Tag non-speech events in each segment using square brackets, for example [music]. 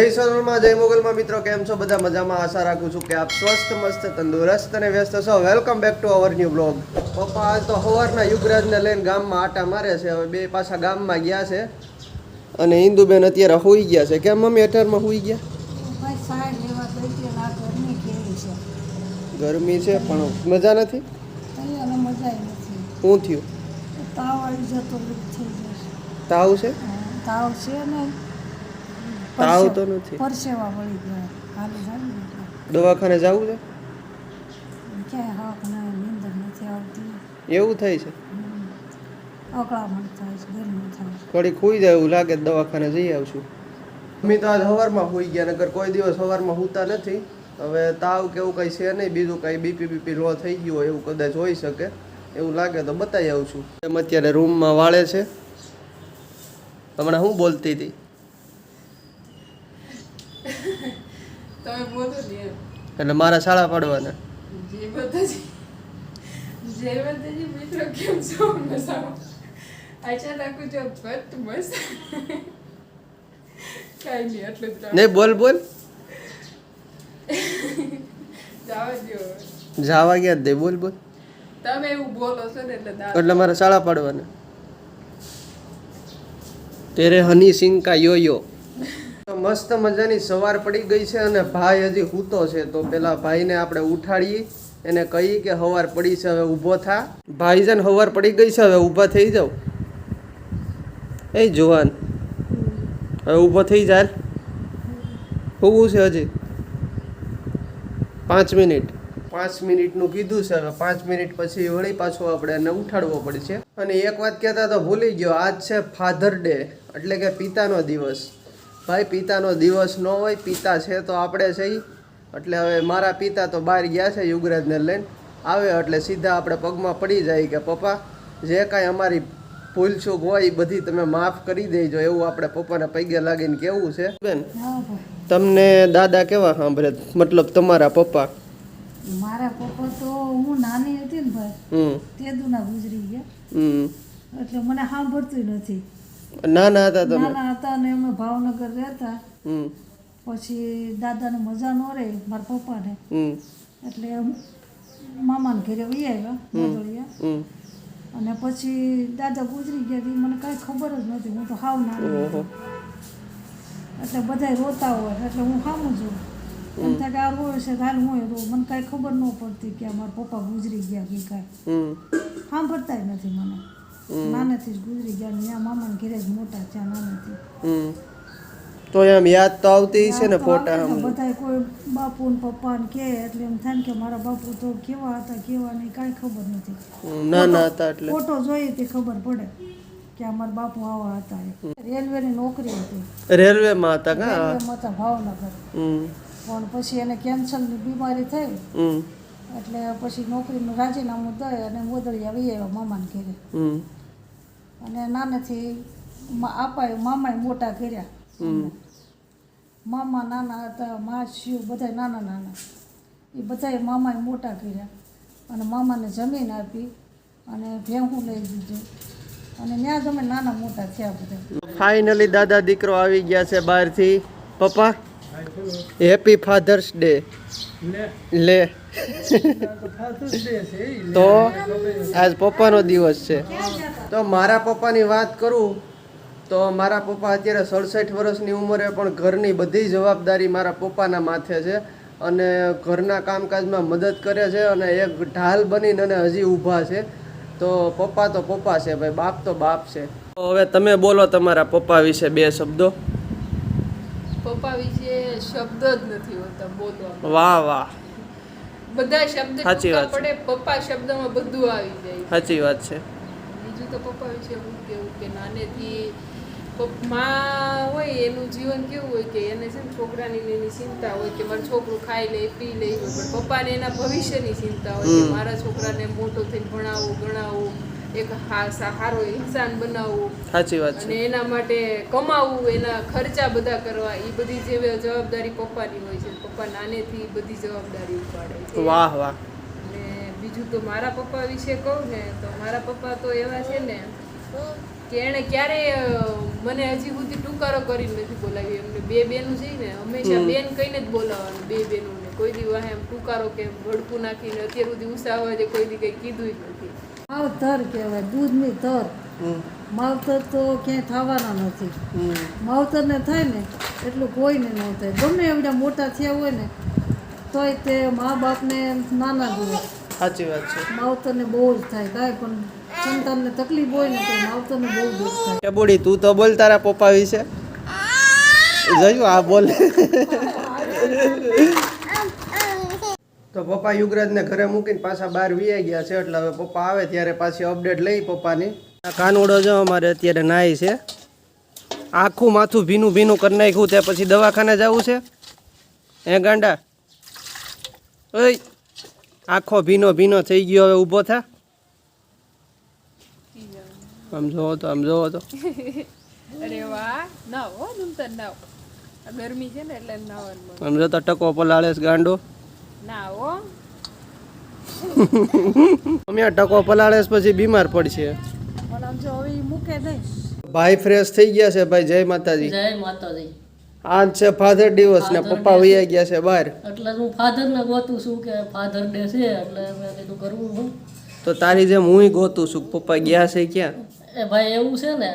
જય સોનલમાં જય મોગલમાં. મિત્રો કેમ છો? બધા મજામાં? આશા રાખું છું કે આપ સ્વસ્થ મસ્ત તંદુરસ્ત અને વ્યસ્ત છો. Welcome back to our new blog પપ્પા આજ તો સવારના યુગરાજને લઈને ગામમાં આટા મારે છે. હવે બે પાછા ગામમાં ગયા છે. અને ઇન્દુબેન અત્યારે હોઈ ગયા છે. કેમ મમ્મી અઠારમાં હોઈ ગયા? ગરમી છે? પણ મજા નથી? શું થયું? તાવ છે? તાવ છે ને. તાવ તો નથી. પરસેવા વળી ગયો. હાલ જાવ દવાખાને જવું છે? ક્યાંય હાક ના નીંદર નથી આવતી. એવું થાય છે. અકળામણ થાય છે ગરમી થાય છે. થોડી ખુઈ જાય એવું લાગે દવાખાને જઈ આવશું. મમ્મી તો આજ સવારમાં હોઈ ગયા નગર કોઈ દિવસ સવારમાં હોતા નથી. હવે તાવ કે એવું કંઈ છે નહીં બીજું કંઈ બીપી બીપી લો થઈ ગયું હોય એવું કદાચ હોઈ શકે. એવું લાગે તો બતાવી આવું છું એમ અત્યારે રૂમમાં વાળે છે. હમણાં હું બોલતી હતી તમે બોલો ને એમ. એટલે મારા શાળા પાડવાના. જય માતાજી જય માતાજી મિત્રો કેમ છો? મજામાં? આશા રાખું છું બત મસ્ત કાંઈ નહીં એટલું જ નહીં બોલ બોલ. જવા દ્યો. જાવા ગયા દે બોલ બોલ. તમે એવું બોલો છો ને એટલે એટલે મારા શાળા પાડવાના. તેરે હની સિંહ કા યો યો. મસ્ત મજાની સવાર પડી ગઈ છે અને ભાઈ હજી સૂતો છે. તો પેલા ભાઈને આપણે ઉઠાડીએ. એને કહી કે સવાર પડી છે, હવે ઊભો થા. ભાઈ છે ને સવાર પડી ગઈ છે, હવે ઊભા થઈ જાવ એ જુવાન, હવે ઊભો થઈ જાય ઊભું છે હજી. પાંચ મિનિટ. પાંચ મિનિટનું કીધું છે, હવે પાંચ મિનિટ પછી વળી પાછું આપણે એને ઉઠાડવો પડશે. અને એક વાત કહેતા તો ભૂલી ગયો, આજ છે ફાધર ડે એટલે કે પિતાનો દિવસ. ભાઈ પિતાનો દિવસ ન હોય પિતા છે તો આપણે છે એટલે હવે મારા પિતા તો બહાર ગયા છે યુગરાજને લઈને. આવે એટલે સીધા આપણે પગમાં પડી જાય કે પપ્પા જે કાંઈ અમારી ભૂલચૂક હોય એ બધી તમે માફ કરી દેજો. એવું આપણે પપ્પાને પૈગે લાગીને કેવું છે? બેન તમને દાદા કેવા સાંભળે? મતલબ તમારા પપ્પા? મારા પપ્પા તો હું નાની હતી ને ભાઈ. તે ગુજરી ગયા. એટલે મને સાંભળતું નથી. નાના હતા તમે. નાના હતા ને અમે ભાવનગર રહેતા પછી દાદાને મજા ન રહે મારા પપ્પાને. એટલે મામાને ઘરે વહી આવ્યા અને પછી દાદા ગુજરી ગયા તી મને કાંઈ ખબર જ નથી હું તો હાવ ના એટલે બધાય રોતા હોય એટલે હું સામું છું. એમ થાય કે આ રોય છે હાલ હું રો મને કાંઈ ખબર ન પડતી કે મારા પપ્પા ગુજરી ગયા કે કાંઈ. હમ. સાંભળતા નથી મને. નાનેથી જ ગુજરી ગયા ને ત્યાં મામાને ઘરે જ મોટા ત્યાં નાનેથી તો એમ યાદ તો આવતી છે ને ફોટા આમ બધા કોઈ બાપુ ને પપ્પા ને કે એટલે એમ થાય કે મારા બાપુ તો કેવા હતા કેવા નહીં કાંઈ ખબર નથી. નાના હતા એટલે. ફોટો જોઈએ તે ખબર પડે કે અમારા બાપુ આવા હતા રેલવે ની નોકરી હતી. રેલવેમાં હતા કા? રેલવેમાં હતા ભાવનગર. પણ પછી એને કેન્સરની બીમારી થઈ. એટલે પછી નોકરીનું રાજીનામું દઈ અને મોદળિયા આવી આવ્યા મામાને ઘેરે. હમ. અને નાનેથી આપાએ મામાએ મોટા કર્યા. મામા નાના હતા મા શિવ બધા નાના નાના. એ બધાએ મામાએ મોટા કર્યા. અને મામાને જમીન આપી અને ભેહું લઈ દીધું અને ત્યાં જ અમે નાના મોટા થયા બધા. ફાઇનલી દાદા દીકરો આવી ગયા છે બહારથી. પપ્પા હેપી ફાધર્સ ડે લે. તો આજ પપ્પાનો દિવસ છે. તો મારા પપ્પાની વાત કરું તો મારા પપ્પા અત્યારે સડસઠ વર્ષની ઉંમરે પણ ઘરની બધી જવાબદારી મારા પપ્પાના માથે છે અને ઘરના કામકાજમાં મદદ કરે છે અને એક ઢાલ બનીને અને હજી ઊભા છે. તો પપ્પા તો પપ્પા છે ભાઈ બાપ તો બાપ છે. તો હવે તમે બોલો તમારા પપ્પા વિશે બે શબ્દો. પપ્પા વિશે શબ્દ જ નથી હોતા બોલવા વાહ વાહ. બધા શબ્દ સાચી વાત પડે પપ્પા શબ્દમાં બધું આવી જાય. સાચી વાત છે. બીજું તો પપ્પા વિશે હું કેવું કે નાનેથી માં હોય એનું જીવન કેવું હોય કે એને છે ને છોકરાની એની ચિંતા હોય કે મારું છોકરું ખાઈ લે પી લે પણ પપ્પાને એના ભવિષ્યની ચિંતા હોય કે મારા છોકરાને મોટો થઈને ભણાવવું ગણાવવું એક સારો ઇન્સાન બનાવવો સાચી વાત અને એના માટે કમાવું એના ખર્ચા બધા કરવા એ બધી જે જવાબદારી પપ્પાની હોય છે. પપ્પા નાનેથી બધી જવાબદારી ઉપાડે વાહ વાહ. ને બીજું તો મારા પપ્પા વિશે કહું ને તો મારા પપ્પા તો એવા છે ને કે એણે ક્યારેય મને હજી સુધી ટૂંકારો કરીને નથી બોલાવી એમને બે બેનું છે ને હંમેશા બેન કહીને જ બોલાવવાનું બે બેનોને. કોઈ દી વાહે એમ ટુકારો કે ભડકું નાખીને અત્યાર સુધી ઉષા હોય છે કોઈ દી કંઈ કીધું જ નથી. ધર કહેવાય દૂધની તર હમ, માવતર તો ક્યાંય થવાના નથી. માવતરને થાય ને એટલું કોઈને ન થાય. ગમે એવડા મોટા થયા હોય ને તોય તે મા બાપને નાના જુએ સાચી વાત છે. માવતરને બહુ જ થાય. કાંઈ પણ સંતાનને તકલીફ હોય ને તો માવતરને બહુ દુઃખ થાય. કે બોડી તું તો બોલ તારા પપ્પા વિશે. જોયું આ બોલે. તો પપ્પા યુગરાજને ઘરે મૂકીને પાછા બહાર વીઆઈ ગયા છે. એટલે હવે પપ્પા આવે ત્યારે પાછી અપડેટ લઈ પપ્પાની. કાનુડો જો અમારે અત્યારે નાય છે. આખું માથું ભીનું ભીનું કરી નાખ્યું તે પછી દવાખાને જવું છે. એ ગાંડા? ઓય આખો ભીનો ભીનો થઈ ગયો હવે ઊભો થા. આમ જોવો તો આમ જોવો તો. અરે વાહ ના હો નૂતન ના ગરમી છે ને એટલે નાવાનું મન. તો ટકો પલાળે ગાંડો. ના હો. [laughs] અમે ટકો પલાળે પછી બીમાર પડશે. જો હવે મૂકે નહીં. ભાઈ ફ્રેશ થઈ ગયા છે ભાઈ જય માતાજી. જય માતાજી. આજ છે ફાધર દિવસ ને પપ્પા વૈયા ગયા છે બહાર. એટલે હું ફાધરને ગોતું છું કે ફાધર ડે છે એટલે મેં કીધું કરવું હું. તો તારી જેમ હું ગોતું છું પપ્પા ગયા છે ક્યાં? એ ભાઈ એવું છે ને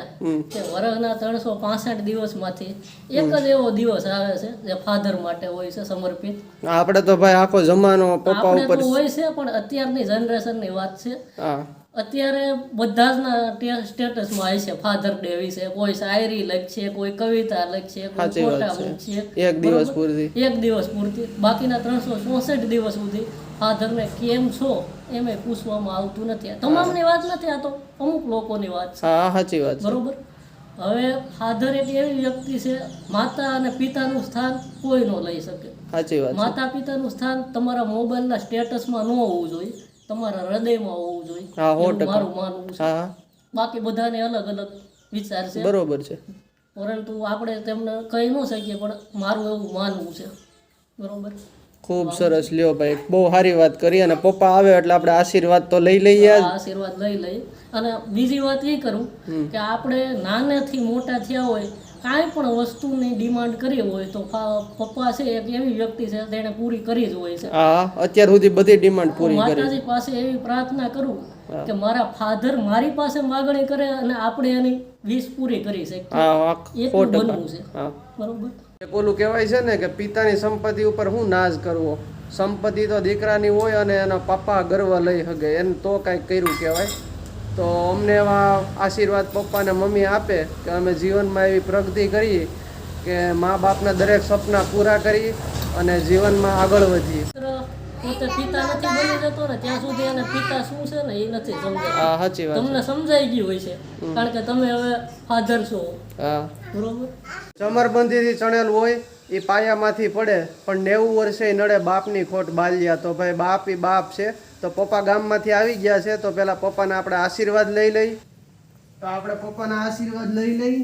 કે વર્ષના ત્રણસો પાસઠ દિવસમાંથી એક જ એવો દિવસ આવે છે જે ફાધર માટે હોય છે સમર્પિત. આપણે તો ભાઈ આખો જમાનો પપ્પા ઉપર હોય છે પણ અત્યારની જનરેશનની વાત છે. હા. અત્યારે બધા જ સ્ટેટસમાં આવી છે. ફાધર ડે વિશે કોઈ શાયરી લખશે કોઈ કવિતા લખશે કોઈ ફોટા મૂકશે એક દિવસ પૂરતી. એક દિવસ પૂરતી. બાકીના ત્રણસો ચોસઠ દિવસ સુધી ફાધરને કેમ છો એમ પૂછવામાં આવતું નથી. તમામની વાત નથી આ તો અમુક લોકોની વાત છે. હા સાચી વાત બરોબર? હવે ફાધર એક એવી વ્યક્તિ છે માતા અને પિતાનું સ્થાન કોઈ ન લઈ શકે. સાચી વાત માતા પિતાનું સ્થાન તમારા મોબાઈલના સ્ટેટસમાં ન હોવું જોઈએ. તમારા હૃદયમાં હોવું જોઈએ. હા, સો ટકા. મારું માનવું છે. હા બાકી બધાને અલગ અલગ વિચાર છે. બરોબર છે. પરંતુ આપણે તેમને કહી ન શકીએ પણ મારું એવું માનવું છે. બરોબર? ખૂબ સરસ. લ્યો ભાઈ બહુ સારી વાત કરી અને પપ્પા આવે એટલે આપણે આશીર્વાદ તો લઈ લઈએ આશીર્વાદ લઈ લઈએ. અને બીજી વાત એ કરું કે આપણે નાનેથી મોટા થયા હોય કાંઈ પણ વસ્તુની ડિમાન્ડ કરી હોય તો પપ્પા છે એક એવી વ્યક્તિ છે તેને પૂરી કરી જ હોય છે. હા અત્યાર સુધી બધી ડિમાન્ડ પૂરી કરી. માતાજી પાસે એવી પ્રાર્થના કરું કે મારા ફાધર મારી પાસે માગણી કરે અને આપણે એની વીસ પૂરી કરી શકીએ. એટલું બનવું છે. બરોબર? પેલું ઓલું કહેવાય છે ને કે પિતાની સંપત્તિ ઉપર હું નાશ કરવો? સંપત્તિ તો દીકરાની હોય અને એના પપ્પા ગર્વ લઈ શકે એને તો કાંઈક કર્યું કહેવાય? તો અમને એવા આશીર્વાદ પપ્પા ને મમ્મી આપે કે અમે જીવનમાં એવી પ્રગતિ કરી કે મા બાપના દરેક સપના પૂરા કરી અને જીવનમાં આગળ વધીએ. પોતે પિતા નથી બની જતો ને ત્યાં સુધી એને પિતા શું છે ને એ નથી વાત તમને સમજાઈ ગયું હોય છે. કારણ કે તમે હવે ફાધર છો. હા. બરોબર? ચમરબંધીથી ચણેલ હોય એ પાયામાંથી પડે પણ નેવું વર્ષે નડે બાપની ખોટ બાલ્યા. તો ભાઈ બાપ એ બાપ છે. તો પપ્પા ગામમાંથી આવી ગયા છે તો પેલા પપ્પાના આપણે આશીર્વાદ લઈ લઈ. તો આપણે પપ્પાના આશીર્વાદ લઈ લઈ.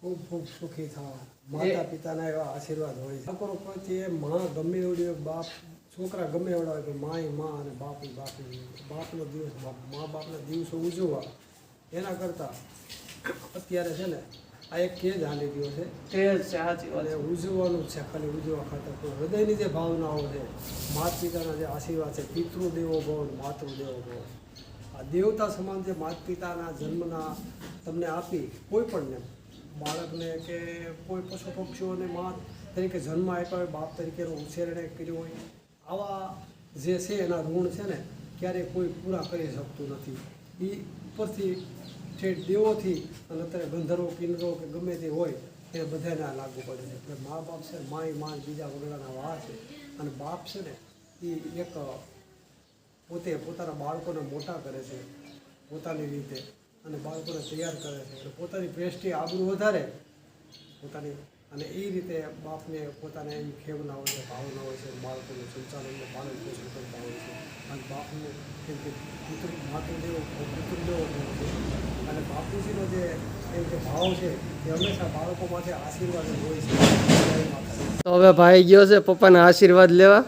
ખૂબ ખૂબ સુખી થવા માતા પિતાના એવા આશીર્વાદ હોય છોકરો પછી એ માં ગમે એવડી હોય, બાપ છોકરા ગમે એવડા હોય પણ માયમાં અને બાપ બાપ. બાપનો દિવસ મા બાપના દિવસો ઉજવવા. એના કરતાં અત્યારે છે ને આ એક કેજ હાલી ગયો છે. તે જ છે સાચી વાત ઉજવવાનું છે ખાલી ઉજવવા ખાતર. કોઈ હૃદયની જે ભાવનાઓ છે માત પિતાના જે આશીર્વાદ છે પિતૃ દેવો ભવ માતૃ દેવો ભવ. આ દેવતા સમાન જે માતા પિતાના જન્મના તમને આપી કોઈ પણને બાળકને કે કોઈ પશુ પક્ષીઓને માત તરીકે જન્મ આપ્યા હોય બાપ તરીકેનો ઉછેરણે કર્યો હોય આવા જે છે એના ઋણ છે ને ક્યારેય કોઈ પૂરા કરી શકતું નથી. એ ઉપરથી ઠેઠ દેવોથી અને અત્યારે ગંધર્વો કિન્નરો કે ગમે તે હોય, એ બધાને આ લાગુ પડે છે. એટલે મા બાપ છે માયમાં બીજા વગેરેના વા છે. અને બાપ છે ને એ એક પોતે પોતાના બાળકોને મોટા કરે છે, પોતાની રીતે. અને બાળકોને તૈયાર કરે છે. એટલે પોતાની પ્રેસ્ટી આબરૂ વધારે, પોતાની અને એ રીતે બાપને પોતાને એમ ખેવના હોય છે, ભાવના હોય છે, બાળકોનું સંચાલનનું પાલન પોષણ કરતા હોય છે. અને બાપનું કેમ કે પુત્ર માતૃદેવો પુત્રદેવો અને બાપુજીનો જે એમ કે ભાવ છે એ હંમેશા બાળકો માટે આશીર્વાદ હોય છે. તો હવે ભાઈ ગયો છે પપ્પાના આશીર્વાદ લેવા?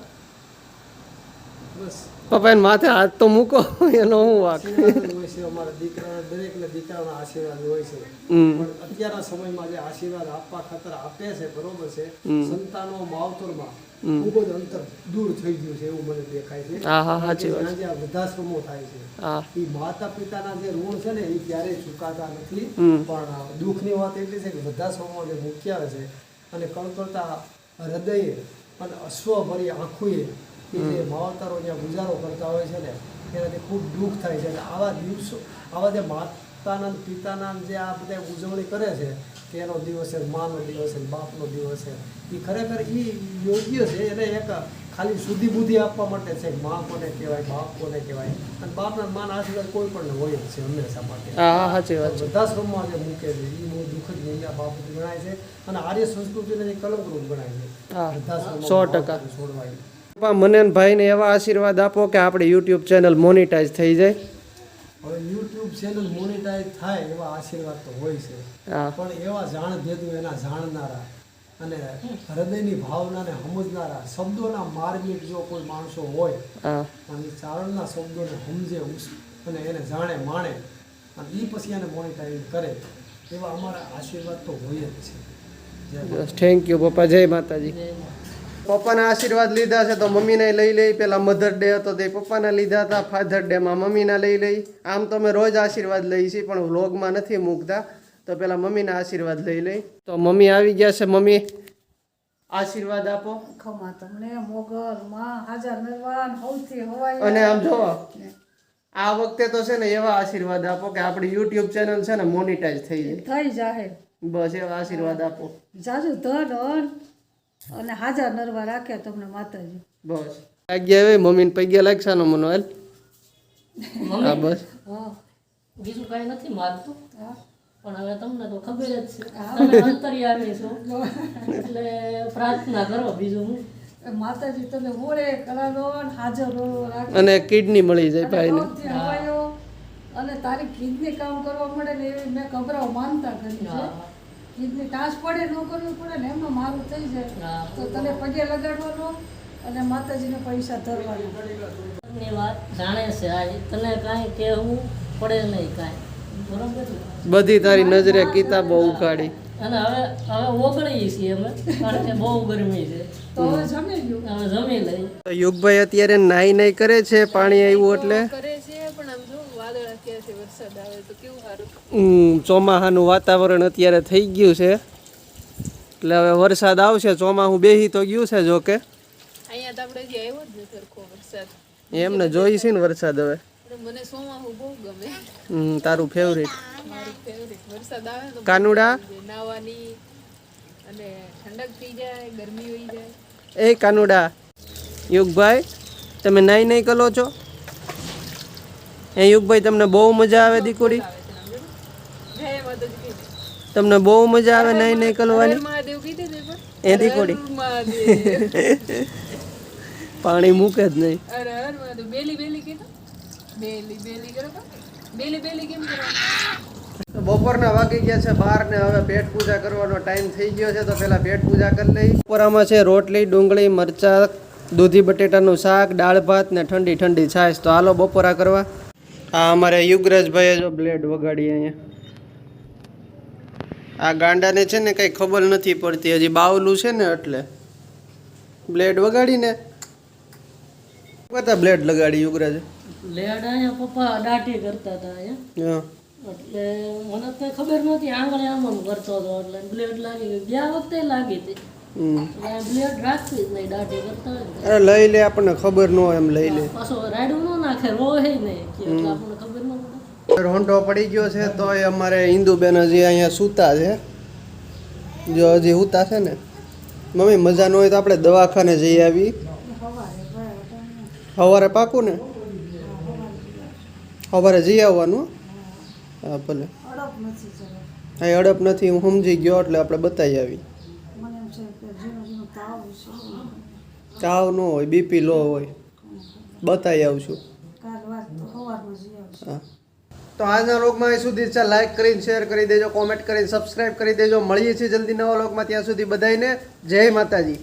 પપ્પા એને માથે હાથ તો મૂકો એનો હું વાક? દીકરા દરેક હોય છે છે અમારા દીકરાના દરેકને દીકરાના આશીર્વાદ હોય છે. પણ અત્યારના સમયમાં જે આશીર્વાદ આપવા ખાતર આપે છે બરોબર છે. સંતાનો માવતરમાં ખૂબ જ અંતર દૂર થઈ ગયું છે એવું મને દેખાય છે. હા, હા, કારણ કે સાચી વાત. જ્યાં જ્યાં વૃદ્ધાશ્રમો થાય છે. એ માતા પિતાના જે ઋણ છે ને એ ક્યારેય ચૂકાતા નથી. પણ દુઃખની વાત એટલી છે કે વૃદ્ધાશ્રમમાં મૂક્યા છે અને કણકણતા હૃદયે અને અશ્વભરી આંખોએ એ જે માવતરો જ્યાં ગુજારો કરતા હોય છે ને એનાથી ખૂબ દુઃખ થાય છે. અને આવા દિવસો આવા જે માતાના પિતાના જે આ બધા ઉજવણી કરે છે કે એનો દિવસ છે માનો દિવસ છે બાપનો દિવસ છે. એ ખરેખર એ યોગ્ય છે એને એક ખાલી શુદ્ધિ બુદ્ધિ આપવા માટે છે. મા કોને કહેવાય બાપ કોને કહેવાય? અને બાપના માન આશીર્વાદ કોઈ પણ હોય જ છે હંમેશા માટે. હા હા સાચી વાત છે. જે મૂકે છે એ બહુ દુઃખદ નિંદા બાપ ગણાય છે અને આર્ય સંસ્કૃતિને જે કલંકરૂપ ગણાય છે. હા વૃદ્ધાશ્રમમાં સો ટકા. છોડવાય? મને ભાઈને એવા આશીર્વાદ આપો કે આપણે યુટ્યુબ ચેનલ મોનિટાઈઝ થઈ જાય. હવે યુટ્યુબ ચેનલ મોનિટાઈઝ થાય એવા આશીર્વાદ તો હોય છે. પણ એવા જાણ ભેદું એના જાણનારા અને હૃદયની ભાવનાને સમજનારા શબ્દોના માર્મિક જો કોઈ માણસો હોય અને ચારણના શબ્દોને સમજે ઉસ- અને એને જાણે માણે અને એ પછી એને મોનિટાઈઝ કરે એવા અમારા આશીર્વાદ તો હોય જ છે. થેન્ક યુ પપ્પા જય માતાજી. પપ્પાના આશીર્વાદ લીધા છે તો મમ્મીને લઈ લઈ. પેલા મધર ડે હતો તે પપ્પાના લીધા હતા. ફાધર ડેમાં મમ્મીના લઈ લઈ. આમ તો અમે રોજ આશીર્વાદ લઈ છીએ પણ વ્લોગમાં નથી મૂકતા. તો પેલા મમ્મીના આશીર્વાદ લઈ લઈ. તો મમ્મી આવી ગયા છે. મમ્મી આશીર્વાદ આપો. ખમા તમને મોગલ માં હાજર સૌથી અને આમ જો આ વખતે તો છે ને એવા આશીર્વાદ આપો કે આપણી યુટ્યુબ ચેનલ છે ને મોનિટાઈઝ થઈ જાય. થઈ જાય બસ એવા આશીર્વાદ આપો. જાજુ ધન અન અને હાજર નરવા રાખે તમને માતાજી. બસ. લાગ્યા હવે મમ્મીને પૈગ્યા લાગશે નો મનો હાલ? હા બસ. હા. બીજું કાંઈ નથી માગતું પણ હવે તમને તો ખબર જ છે. તમે અંતર્યામી છો. એટલે પ્રાર્થના કરો બીજું હું. માતાજી તને મોડે કરાલો ને હાજર અને કિડની મળી જાય ભાઈ ભાઈને. અને તારી કિડની કામ કરવા મળે ને એવી મેં કબરાઓ માનતા કરી છે. કિડની ટાસ પડે ન કરવું પડે ને એમાં મારું થઈ જાય. તો તને પગે લગાડવાનો અને માતાજીને પૈસા ધરવાના. વાત જાણે છે આ તને કાંઈ કહેવું પડે નહીં કાંઈ. બરોબર બધી તારી નજરે કિતાબો ઉખાડી. અને હવે હવે ઓગળીએ છીએ અમે કારણ કે બહુ ગરમી છે. તો હવે જમી ગયું હવે જમી લઈ યુગભાઈ અત્યારે નાઈ નાઈ કરે છે પાણી આવ્યું એટલે? ચોમાહાનું વાતાવરણ અત્યારે થઈ ગયું છે. એટલે હવે વરસાદ આવશે ચોમાહું બેહી તો ગયું છે જો કે. એમને જોઈ છે ને વરસાદ હવે. તારું ફેવરેટ કાનુડા? એ કાનુડા. યુગભાઈ તમે નાઈ નાઈ કરો છો? એ યુગભાઈ તમને બહુ મજા આવે કીધી. તમને બહુ મજા આવે નહીં નહીં કરવાની એ દીકુડી? પાણી મૂકે જ નહીં. બપોરના વાગી ગયા છે બહાર ને હવે પેટ પૂજા કરવાનો ટાઈમ થઈ ગયો છે તો પેલા પેટ પૂજા કરી લઈ બપોરામાં છે રોટલી ડુંગળી મરચા દૂધી બટેટાનું શાક દાળ ભાત ને ઠંડી ઠંડી છાશ. તો હાલો બપોરા કરવા. આ અમારે યુગરાજભાઈએ જો બ્લેડ વગાડી અહીંયા. આ ગાંડાને છે ને કંઈ ખબર નથી પડતી. હજી બાવલું છે ને એટલે. બ્લેડ વગાડીને. કતા બ્લેડ લગાડી યુગરાજ? બ્લેડ અહીંયા પપ્પા દાટી કરતા હતા અહીંયા. હા. એટલે મને તો ખબર નથી આંગળે આમ આમ કરતો હતો. એટલે બ્લેડ લાગી ગઈ. ગયા વખતે લાગી હતી. લઈ લે આપણને ખબર ન હોય એમ લઈ લે. પાછો રાયડું ન નાખે રોહે નહીં કે એટલે આપણને ખબર ન પડે રોંઢો પડી ગયો છે તો એ અમારે હિન્દુબેન હજી અહીંયા સૂતા છે. જો હજી સૂતા છે ને. મમ્મી મજા ન હોય તો આપણે દવાખાને જઈ આવી સવારે પાકું ને? સવારે જઈ આવવાનું. હા ભલે. હા એ અડપ નથી હું સમજી ગયો એટલે આપણે બતાવી આવી મને એમ છે કે ઝીણો ઝીણો તાવ છે તાવ ન હોય બીપી લો હોય. બતાવી આવશું છું. તો આજના લોકમાં એ સુધી છે. લાઈક કરીને શેર કરી દેજો કોમેન્ટ કરીને સબસ્ક્રાઇબ કરી દેજો. મળીએ છીએ જલ્દી નવા લોકમાં ત્યાં સુધી બધાને જય માતાજી.